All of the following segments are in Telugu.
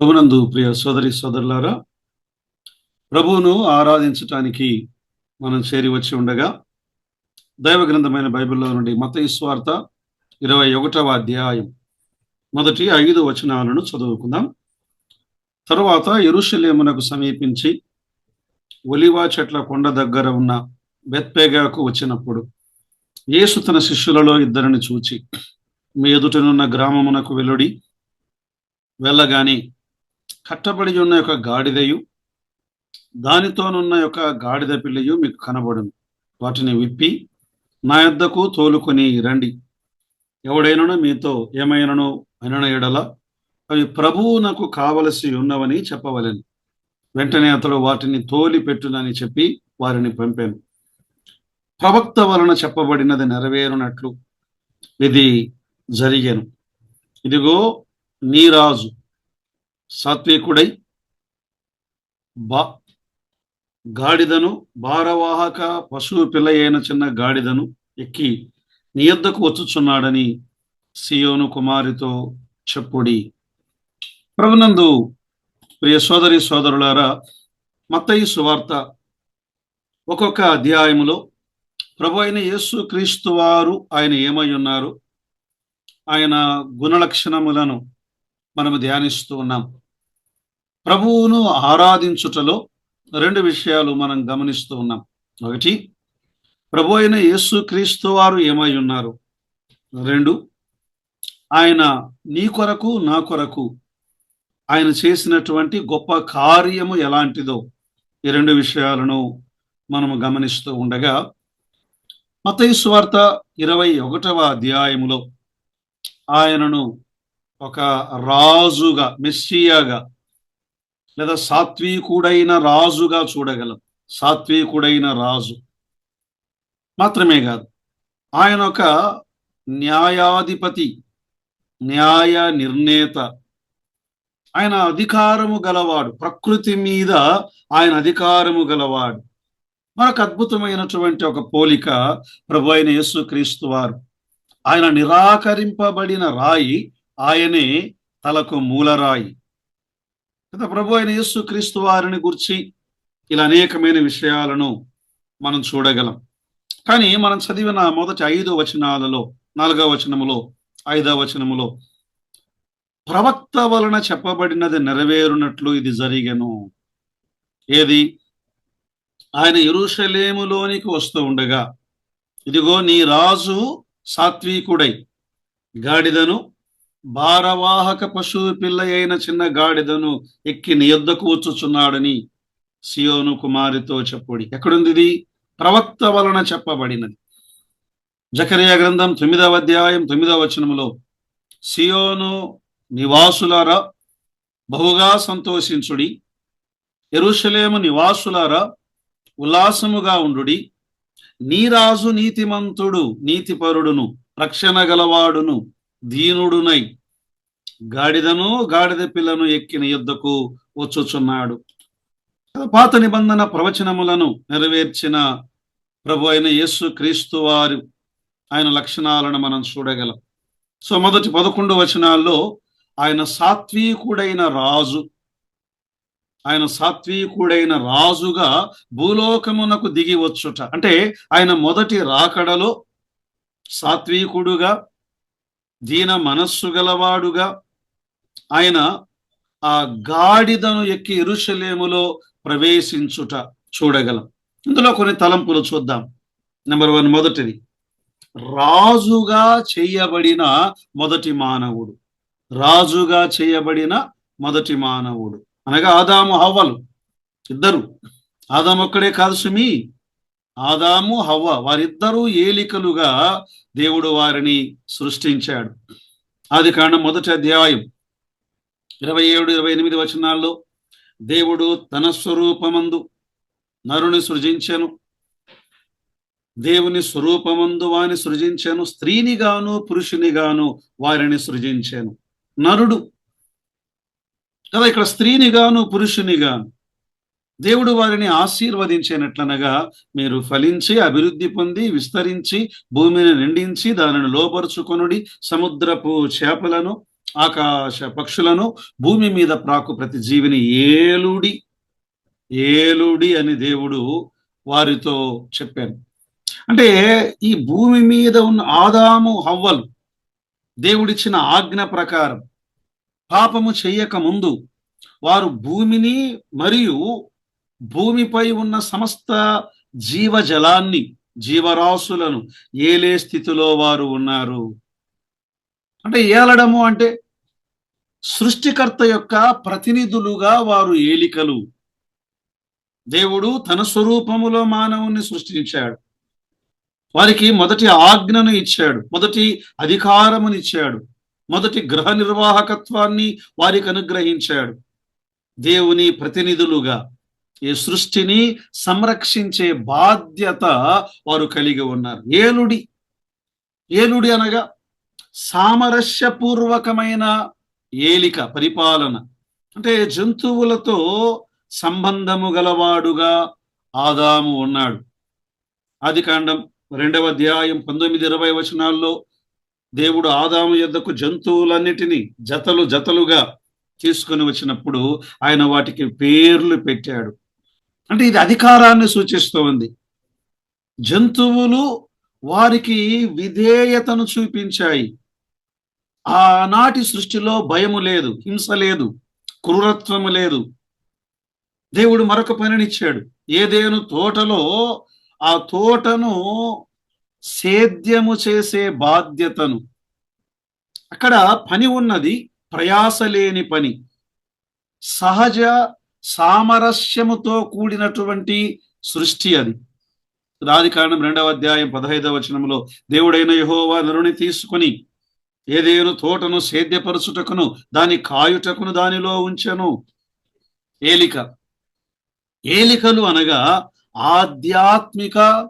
ప్రభునందు ప్రియ సోదరి సోదరులారా ప్రభువును ఆరాధించటానికి మనం చేరి వచ్చి ఉండగా దైవ గ్రంథమైన బైబిల్లో నుండి మత స్వార్త ఇరవై ఒకటవ అధ్యాయం మొదటి ఐదు వచనాలను చదువుకుందాం. తరువాత ఎరుషలేమునకు సమీపించి ఒలివా చెట్ల కొండ దగ్గర ఉన్న బెత్పేగాకు వచ్చినప్పుడు యేసు తన శిష్యులలో ఇద్దరిని చూచి మీ ఎదుటనున్న గ్రామమునకు వెలుడి వెళ్ళగానే కట్టబడి ఉన్న యొక్క గాడిదయు దానితోనున్న యొక్క గాడిద పిల్లయు మీకు కనబడును. వాటిని విప్పి నా యొద్దకు తోలుకొని రండి. ఎవడైనను మీతో ఏమైనను అయిన ఎడల అవి ప్రభువునకు కావలసి ఉన్నవని చెప్పవలను. వెంటనే అతడు వాటిని తోలి పెట్టునని చెప్పి వారిని పంపాను. ప్రవక్త వలన చెప్పబడినది నెరవేరునట్లు ఇది జరిగాను. ఇదిగో నీ రాజు సాత్వికుడై బా గాడిదను భారవాహక పశువు పిల్ల అయిన చిన్న గాడిదను ఎక్కి నీ యొద్దకు వచ్చుచున్నాడని సియోను కుమారితో చెప్పుడి. ప్రభునందు ప్రియ సోదరి సోదరులారా మత్తయి సువార్త ఒక్కొక్క అధ్యాయములో ప్రభు అయిన యేసు క్రీస్తు వారు ఆయన ఏమై ఉన్నారు? ఆయన గుణలక్షణములను మనము ధ్యానిస్తూ ఉన్నాం. ప్రభువును ఆరాధించుటలో రెండు విషయాలు మనం గమనిస్తూ ఉన్నాం. ఒకటి ప్రభు అయిన యేసు క్రీస్తు వారు ఏమై ఉన్నారు? రెండు ఆయన నీ కొరకు నా కొరకు ఆయన చేసినటువంటి గొప్ప కార్యము ఎలాంటిదో ఈ రెండు విషయాలను మనము గమనిస్తూ ఉండగా మతైసు వార్త ఇరవై ఒకటవ అధ్యాయములో ఆయనను ఒక రాజుగా మెస్సియాగా లేదా సాత్వికుడైన రాజుగా చూడగలం. సాత్వికుడైన రాజు. మాత్రమే కాదు ఆయన ఒక న్యాయాధిపతి న్యాయ నిర్ణేత. ఆయన అధికారము గలవాడు ప్రకృతి మీద ఆయన అధికారము గలవాడు. మనకు అద్భుతమైనటువంటి ఒక పోలిక ప్రభు అయిన యేసు క్రీస్తు వారు. ఆయన నిరాకరింపబడిన రాయి ఆయనే తలకు మూలరాయి. కదా ప్రభు అయిన యేసు క్రీస్తు వారిని గురించి ఇలా అనేకమైన విషయాలను మనం చూడగలం. కానీ మనం చదివిన మొదటి ఐదు వచనాలలో నాలుగవ వచనములో ఐదవ వచనములో ప్రవక్త వలన చెప్పబడినది నెరవేరునట్లు ఇది జరిగను. ఏది? ఆయన ఎరుషలేములోనికి వస్తూ ఉండగా ఇదిగో నీ రాజు సాత్వికుడై గాడిదను భారవాహక పశువు పిల్ల అయిన చిన్న గాడిదను ఎక్కి నీ యొద్దకు వచ్చుచున్నాడని సియోను కుమారితో చెప్పుడి ఎక్కడుంది ఇది? ప్రవక్త వలన చెప్పబడినది. జకరియా గ్రంథం తొమ్మిదవ అధ్యాయం తొమ్మిదవ వచనములో సియోను నివాసులారా బహుగా సంతోషించుడి. ఎరుషలేము నివాసులారా ఉల్లాసముగా ఉండుడి. నీ రాజు నీతిమంతుడు నీతిపరుడును రక్షణ గలవాడును. దీనుడునై గాడిదను గాడిద పిల్లను ఎక్కిన యుద్ధకు వచ్చుచున్నాడు. పాత నిబంధన ప్రవచనములను నెరవేర్చిన ప్రభు అయిన యేసు క్రీస్తు వారు ఆయన లక్షణాలను మనం చూడగలం. సో మొదటి పదకొండు వచనాల్లో ఆయన సాత్వికుడైన రాజు ఆయన సాత్వికుడైన రాజుగా భూలోకమునకు దిగి వచ్చుట. అంటే ఆయన మొదటి రాకడలో సాత్వికుడుగా దీన మనస్సు గలవాడుగా ఆయన ఆ గాడిదను ఎక్కి ఇరుషలేములో ప్రవేశించుట చూడగలం. ఇందులో కొన్ని తలంపులు చూద్దాం. నెంబర్ వన్ మొదటిది. రాజుగా చేయబడిన మొదటి మానవుడు. రాజుగా చేయబడిన మొదటి మానవుడు. అనగా ఆదాము హవ్వలు. ఇద్దరు. ఆదాము ఒక్కడే కాదు సుమి. ఆదాము హవ్వ వారిద్దరూ ఏలికలుగా దేవుడు వారిని సృష్టించాడు. ఆది కాండం మొదటి అధ్యాయం ఇరవై ఏడు ఇరవై ఎనిమిది వచనాల్లో దేవుడు తన స్వరూపమందు నరుని సృజించెను దేవుని స్వరూపమందు వాని సృజించాను స్త్రీనిగాను పురుషునిగాను వారిని సృజించాను. నరుడు కదా ఇక్కడ స్త్రీనిగాను పురుషునిగాను. దేవుడు వారిని ఆశీర్వదించినట్లనగా మీరు ఫలించి అభివృద్ధి పొంది విస్తరించి భూమిని నిండించి దానిని లోపరుచుకొనుడి సముద్రపు చేపలను ఆకాశ పక్షులను భూమి మీద ప్రాకు ప్రతి జీవిని ఏలుడి ఏలుడి అని దేవుడు వారితో చెప్పాను అంటే ఈ భూమి మీద ఉన్న ఆదాము హవ్వలు దేవుడిచ్చిన ఆజ్ఞ ప్రకారం పాపము చెయ్యక ముందు వారు భూమిని మరియు భూమిపై ఉన్న సమస్త జీవజలాన్ని జీవరాశులను ఏలే స్థితిలో వారు ఉన్నారు. అంటే ఏలడము అంటే సృష్టికర్త యొక్క ప్రతినిధులుగా వారు ఏలికలు. దేవుడు తన స్వరూపములో మానవుని సృష్టించాడు. వారికి మొదటి ఆజ్ఞను ఇచ్చాడు మొదటి అధికారమునిచ్చాడు మొదటి గృహ నిర్వాహకత్వాన్ని వారికి అనుగ్రహించాడు. దేవుని ప్రతినిధులుగా ఈ సృష్టిని సంరక్షించే బాధ్యత వారు కలిగి ఉన్నారు. ఏలుడి. ఏలుడి అనగా సామరస్యపూర్వకమైన ఏలిక పరిపాలన. అంటే జంతువులతో సంబంధము గలవాడుగా ఆదాము ఉన్నాడు. ఆది కాండం రెండవ అధ్యాయం పంతొమ్మిది ఇరవై వచనాల్లో దేవుడు ఆదాము యొద్దకు జంతువులన్నిటినీ జతలు జతలుగా తీసుకొని వచ్చినప్పుడు ఆయన వాటికి పేర్లు పెట్టాడు. అంటే ఇది అధికారాన్ని సూచిస్తోంది జంతువులు వారికి విధేయతను చూపించాయి. ఆనాటి సృష్టిలో భయము లేదు హింస లేదు క్రూరత్వము లేదు. దేవుడు మరొక పనినిచ్చాడు. ఏదేను తోటలో ఆ తోటను సేద్యము చేసే బాధ్యతను. అక్కడ పని ఉన్నది ప్రయాస లేని పని. సహజ సామరస్యముతో కూడినటువంటి సృష్టి అది. దాని కారణం రెండవ అధ్యాయం పదహైదవ వచనంలో దేవుడైన యహోవా నరుని తీసుకొని ఏదేను తోటను సేద్యపరచుటకును దాని కాయుటకును దానిలో ఉంచెను. ఏలిక. ఏలికలు అనగా ఆధ్యాత్మిక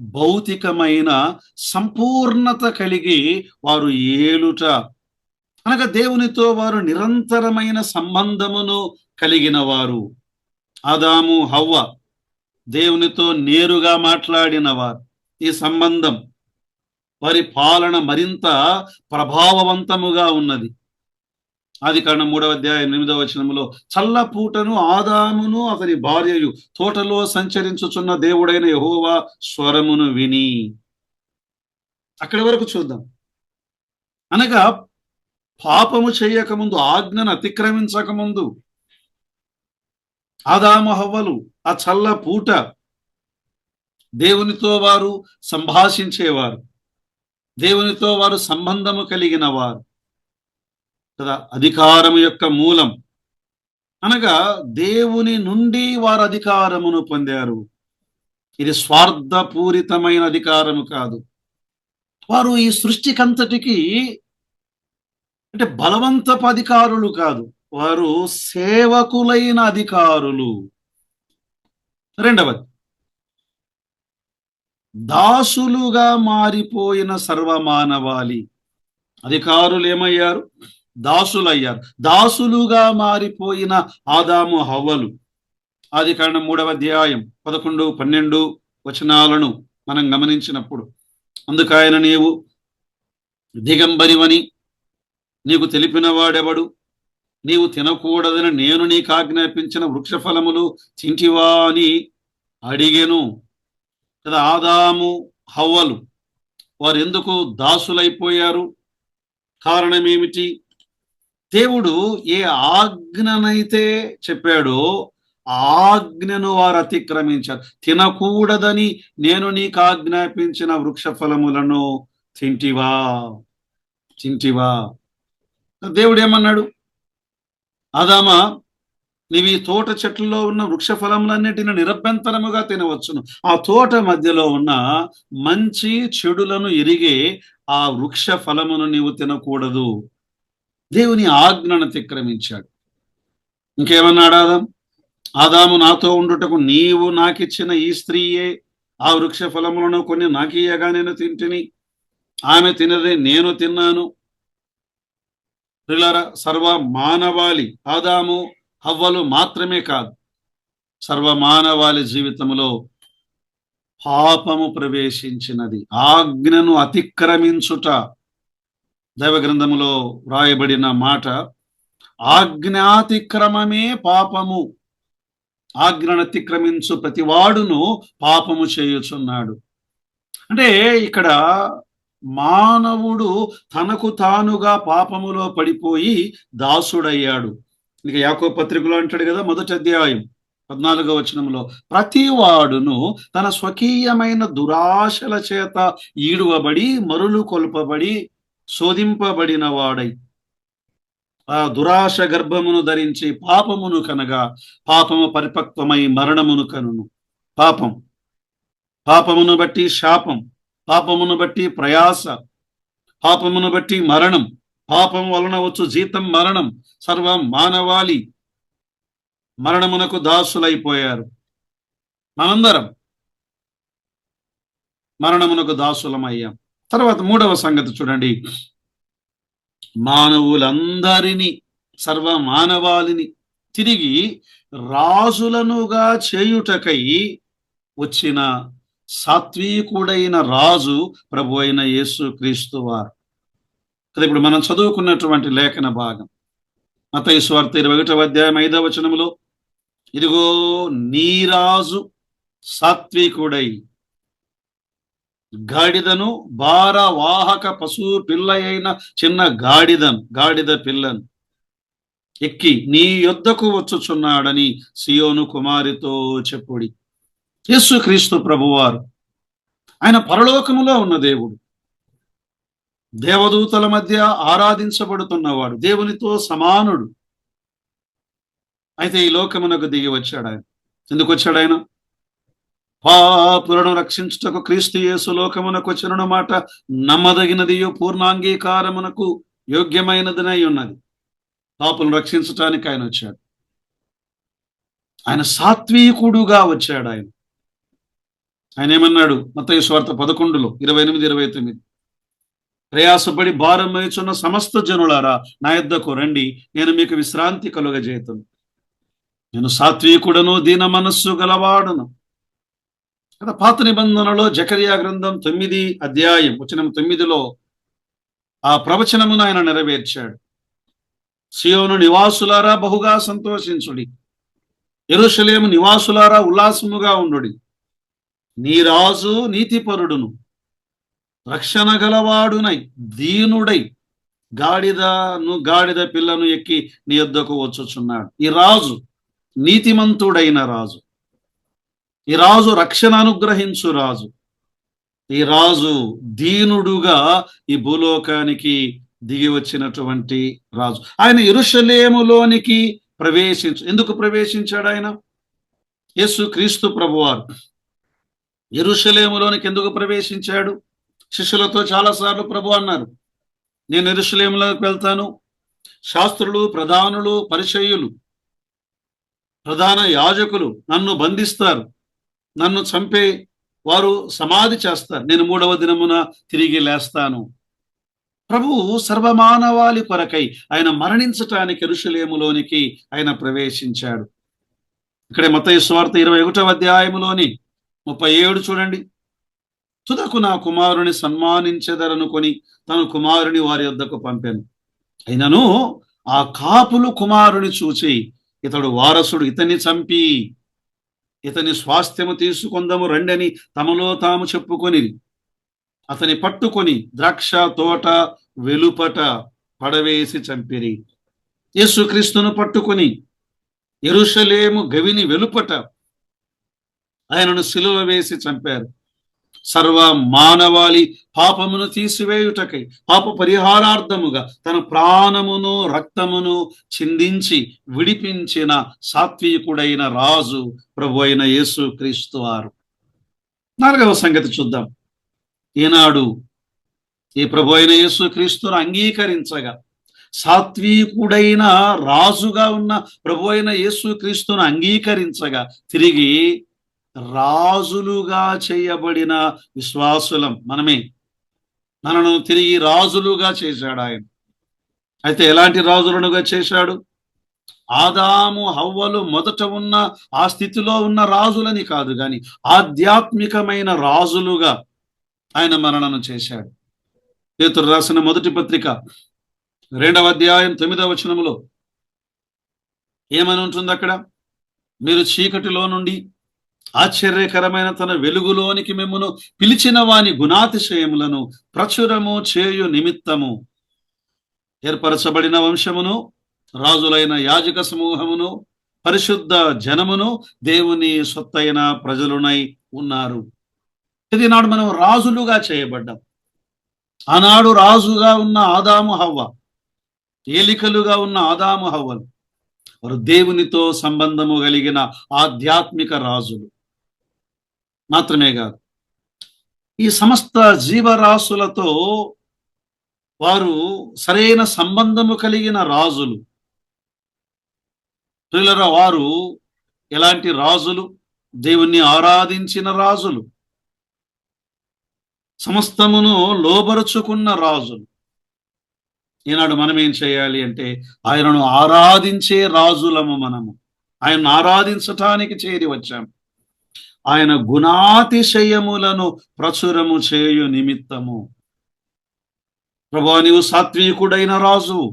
భౌతికమైన సంపూర్ణత కలిగి వారు ఏలుట. అనగా దేవునితో వారు నిరంతరమైన సంబంధమును కలిగిన వారు ఆదాము హవ్వ దేవునితో నేరుగా మాట్లాడిన వారు ఈ సంబంధం వారి పాలన మరింత ప్రభావవంతముగా ఉన్నది. ఆది కారణం మూడవ అధ్యాయం ఎనిమిదవ వచనములో చల్లపూటను ఆదామును అతని భార్యయు తోటలో సంచరించుచున్న దేవుడైన యహోవా స్వరమును విని. అక్కడి వరకు చూద్దాం. అనగా పాపము చేయకముందు ఆజ్ఞను అతిక్రమించకముందు ఆదామహవ్వలు ఆ చల్ల పూట దేవునితో వారు సంభాషించేవారు. దేవునితో వారు సంబంధము కలిగిన వారు కదా అధికారము యొక్క మూలం. అనగా దేవుని నుండి వారు అధికారమును పొందారు. ఇది స్వార్థపూరితమైన అధికారము కాదు. వారు ఈ సృష్టికంతటికి అంటే బలవంతపు అధికారులు కాదు వారు సేవకులైన అధికారులు. రెండవది దాసులుగా మారిపోయిన సర్వమానవాళి. అధికారులు ఏమయ్యారు దాసులయ్యారు. దాసులుగా మారిపోయిన ఆదాము హవ్వలు. ఆది కారణం మూడవ అధ్యాయం పదకొండు పన్నెండు వచనాలను మనం గమనించినప్పుడు అందుకైనా నీవు దిగంబరివని నీకు తెలిపినవాడెవడు నీవు తినకూడదని నేను నీకు ఆజ్ఞాపించిన వృక్షఫలములు తింటివా అని అడిగెను. కదా ఆదాము హవ్వలు వారు ఎందుకు దాసులైపోయారు? కారణం ఏమిటి దేవుడు ఏ ఆజ్ఞనైతే చెప్పాడో ఆజ్ఞను వారు అతిక్రమించారు తినకూడదని నేను నీకు ఆజ్ఞాపించిన వృక్ష ఫలములను తింటివా? తింటివా? దేవుడు ఏమన్నాడు ఆదామా నీవు ఈ తోట చెట్లలో ఉన్న వృక్ష ఫలములన్నిటిని నిరభ్యంతరముగా తినవచ్చును. ఆ తోట మధ్యలో ఉన్న మంచి చెడులను ఎరిగే ఆ వృక్ష ఫలమును నీవు తినకూడదు. దేవుని ఆజ్ఞను అతిక్రమించాడు ఇంకేమన్నాడు ఆదాం? ఆదాము నాతో ఉండుటకు నీవు నాకిచ్చిన ఈ స్త్రీయే ఆ వృక్ష ఫలములను కొన్ని నాకియ్యగా నేను తింటిని. ఆమె తినదే నేను తిన్నాను. పిల్లర సర్వ మానవాళి ఆదాము హవ్వలు మాత్రమే కాదు. సర్వ మానవాళి జీవితంలో పాపము ప్రవేశించినది. ఆజ్ఞను అతిక్రమించుట దైవ గ్రంథములో వ్రాయబడిన మాట ఆజ్ఞాతిక్రమమే పాపము. ఆజ్ఞను అతిక్రమించు ప్రతివాడును పాపము చేయుచున్నాడు. అంటే ఇక్కడ మానవుడు తనకు తానుగా పాపములో పడిపోయి దాసుడయ్యాడు. ఇక యాకో పత్రికలో అంటాడు కదా మొదటి అధ్యాయం పద్నాలుగో వచనంలో ప్రతి వాడును తన స్వకీయమైన దురాశల చేత ఈడువబడి మరులు కొల్పబడి శోధింపబడిన వాడై. ఆ దురాశ గర్భమును ధరించి పాపమును కనగా పాపము పరిపక్వమై మరణమును కనును. పాపం. పాపమును బట్టి శాపం. పాపమును బట్టి ప్రయాస పాపమును బట్టి మరణం పాపం వలన వచ్చు జీతం మరణం సర్వం మానవాళి మరణమునకు దాసులైపోయారు. మనందరం మరణమునకు దాసులమయ్యాం. తర్వాత మూడవ సంగతి చూడండి. మానవులందరినీ సర్వ మానవాళిని తిరిగి రాజులనుగా చేయుటకై వచ్చిన సాత్వికుడైన రాజు ప్రభు అయిన యేసు క్రీస్తు వారు. కదా ఇప్పుడు మనం చదువుకున్నటువంటి లేఖన భాగం. మత స్వార్థ ఇరవై ఒకటవ అధ్యాయం ఐదవ వచనములో ఇదిగో నీరాజు సాత్వికుడై గాడిదను భార వాహక పశువు పిల్ల అయిన చిన్న గాడిదను గాడిద పిల్లను ఎక్కి నీ యొద్దకు వచ్చుచున్నాడని సియోను కుమారితో చెప్పుడి. యేసు క్రీస్తు ప్రభువారు. ఆయన పరలోకములో ఉన్న దేవుడు. దేవదూతల మధ్య ఆరాధించబడుతున్నవాడు. దేవునితో సమానుడు. అయితే ఈ లోకమునకు దిగి వచ్చాడు ఆయన. ఎందుకు వచ్చాడు ఆయన? పాపులను రక్షించుటకు క్రీస్తు యేసు లోకమునకు వచ్చిన మాట నమ్మదగినది పూర్ణాంగీకారమునకు యోగ్యమైనదినై ఉన్నది. పాపులను రక్షించటానికి ఆయన వచ్చాడు. ఆయన సాత్వికుడుగా వచ్చాడు ఆయన. ఆయన ఏమన్నాడు? మత్తయి స్వార్థ పదకొండులో ఇరవై ఎనిమిది ఇరవై తొమ్మిది. ప్రయాసపడి భారం వేచున్న సమస్త జనులారా నా యొద్దకు రండి నేను మీకు విశ్రాంతి కలుగజేతును నేను సాత్వికుడను దీన మనస్సు గలవాడును. కదా పాత నిబంధనలో జకరియా గ్రంథం తొమ్మిది అధ్యాయం వచనం తొమ్మిదిలో ఆ ప్రవచనమును ఆయన నెరవేర్చాడు. సియోను నివాసులారా బహుగా సంతోషించుడి. ఎరుషలేము నివాసులారా ఉల్లాసముగా ఉండుడి. నీ రాజు నీతిపరుడును. రక్షణ గలవాడునై దీనుడై గాడిదను గాడిద పిల్లను ఎక్కి నీ యొద్దకు వచ్చుచున్నాడు. ఈ రాజు నీతిమంతుడైన రాజు. ఈ రాజు రక్షణ అనుగ్రహించు రాజు. ఈ రాజు దీనుడుగా ఈ భూలోకానికి దిగి వచ్చినటువంటి రాజు. ఆయన ఇరుషలేములోనికి ప్రవేశించు. ఎందుకు ప్రవేశించాడు ఆయన? యేసు క్రీస్తు ప్రభువారు. ఎరుషలేములోనికి ఎందుకు ప్రవేశించాడు? శిష్యులతో చాలాసార్లు ప్రభు అన్నారు నేను ఎరుషలేములోకి వెళ్తాను. శాస్త్రులు ప్రధానులు పరిచయులు ప్రధాన యాజకులు నన్ను బంధిస్తారు. నన్ను చంపే వారు సమాధి చేస్తారు. నేను మూడవ దినమున తిరిగి లేస్తాను. ప్రభువు సర్వమానవాళి కొరకై ఆయన మరణించటానికి ఎరుషులేములోనికి ఆయన ప్రవేశించాడు. ఇక్కడ మత స్వార్థ ఇరవై ఒకటవ అధ్యాయములోని ముప్పై ఏడు చూడండి. తుదకు నా కుమారుని సన్మానించదరనుకొని తన కుమారుని వారి వద్దకు పంపాను. అయినను ఆ కాపులు కుమారుని చూచి ఇతడు వారసుడు ఇతన్ని చంపి ఇతని స్వాస్థ్యము తీసుకుందాము రండని తమలో తాము చెప్పుకొని అతని పట్టుకొని ద్రాక్ష తోట వెలుపట పడవేసి చంపిరి. యేసుక్రీస్తును పట్టుకొని ఎరుషలేము గవిని వెలుపట ఆయనను సిలువ వేసి చంపారు. సర్వ మానవాళి పాపమును తీసివేయుటకై పాప పరిహారార్థముగా తన ప్రాణమును రక్తమును చిందించి విడిపించిన సాత్వికుడైన రాజు ప్రభు అయిన యేసు క్రీస్తు వారు. నాలుగవ సంగతి చూద్దాం. ఈనాడు ఈ ప్రభు అయిన యేసు క్రీస్తును అంగీకరించగా సాత్వికుడైన రాజుగా ఉన్న ప్రభు అయిన యేసు క్రీస్తును అంగీకరించగా తిరిగి రాజులుగా చేయబడిన విశ్వాసులం మనమే. మనను తిరిగి రాజులుగా చేశాడు ఆయన. అయితే ఎలాంటి రాజులనుగా చేశాడు? ఆదాము హవ్వలు మొదట ఉన్న ఆ స్థితిలో ఉన్న రాజులని కాదు కానీ ఆధ్యాత్మికమైన రాజులుగా ఆయన మనలను చేశాడు. పేతురు రాసిన మొదటి పత్రిక రెండవ అధ్యాయం తొమ్మిదవ వచనములో ఏమని ఉంటుంది అక్కడ మీరు చీకటిలో నుండి ఆశ్చర్యకరమైన తన వెలుగులోనికి మిమ్మను పిలిచిన వాని గుణాతిశయములను ప్రచురము చేయు నిమిత్తము. ఏర్పరచబడిన వంశమును రాజులైన యాజక సమూహమును పరిశుద్ధ జనమును దేవుని సొత్తైన ప్రజలునై ఉన్నారు. ఇది నాడు మనం రాజులుగా చేయబడ్డాం. ఆనాడు రాజుగా ఉన్న ఆదాము హవ్వ ఏలికలుగా ఉన్న ఆదాము హవ్వలు వారు దేవునితో సంబంధము కలిగిన ఆధ్యాత్మిక రాజులు. మాత్రమే కాదు. ఈ సమస్త జీవరాశులతో వారు సరైన సంబంధము కలిగిన రాజులు. ప్రియులరా వారు ఎలాంటి రాజులు? దేవుణ్ణి ఆరాధించిన రాజులు. సమస్తమును లోబరుచుకున్న రాజులు. ఈనాడు మనం ఏం చేయాలి అంటే ఆయనను ఆరాధించే రాజులము మనము. ఆయనను ఆరాధించటానికి చేరి వచ్చాము ఆయన గుణాతిశయములను ప్రచురము చేయు నిమిత్తము. ప్రభా నీవు సాత్వికుడైన రాజు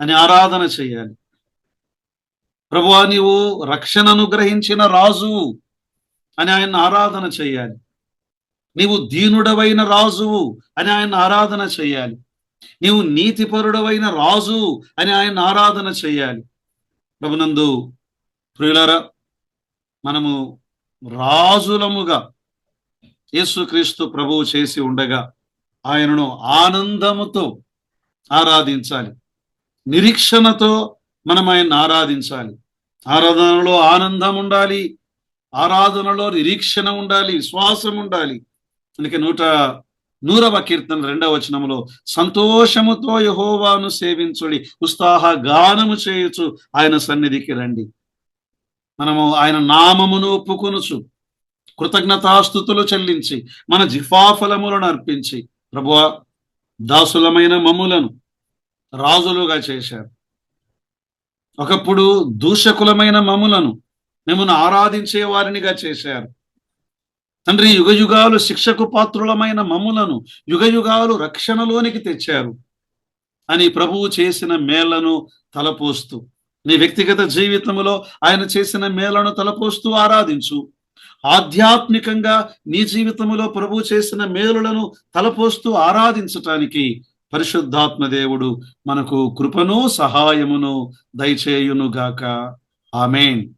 అని ఆరాధన చేయాలి. ప్రభా నీవు రక్షణను గ్రహించిన రాజు అని ఆయన ఆరాధన చేయాలి. నీవు దీనుడవైన రాజువు అని ఆయన ఆరాధన చేయాలి. నీవు నీతిపరుడవైన రాజు అని ఆయన ఆరాధన చేయాలి. ప్రభునందు ప్రియులరా మనము రాజులముగా యేసుక్రీస్తు ప్రభువు చేసి ఉండగా ఆయనను ఆనందముతో ఆరాధించాలి. నిరీక్షణతో మనం ఆయన్ని ఆరాధించాలి. ఆరాధనలో ఆనందం ఉండాలి ఆరాధనలో నిరీక్షణ ఉండాలి. విశ్వాసం ఉండాలి. అందుకే నూట నూరవ కీర్తన రెండవ వచనంలో సంతోషముతో యహోవాను సేవించుడి ఉత్సాహ గానము చేయొచ్చు ఆయన సన్నిధికి రండి. మనము ఆయన నామమును ఒప్పుకొనుచు కృతజ్ఞతాస్థుతులు చెల్లించి మన జిఫాఫలములను అర్పించి ప్రభువ దాసులమైన మమ్ములను రాజులుగా చేశారు. ఒకప్పుడు దూషకులమైన మమ్ములను మిమ్మల్ని ఆరాధించే వారినిగా చేశారు. తండ్రి యుగ యుగాలు శిక్షకు పాత్రులమైన మమ్ములను యుగయుగాలు రక్షణలోనికి తెచ్చారు అని ప్రభువు చేసిన మేళ్ళను తలపోస్తూ నీ వ్యక్తిగత జీవితంలో ఆయన చేసిన మేలను తలపోస్తూ ఆరాధించు. ఆధ్యాత్మికంగా నీ జీవితంలో ప్రభు చేసిన మేలులను తలపోస్తూ ఆరాధించటానికి పరిశుద్ధాత్మ దేవుడు మనకు కృపను సహాయమును దయచేయునుగాక. ఆమెన్.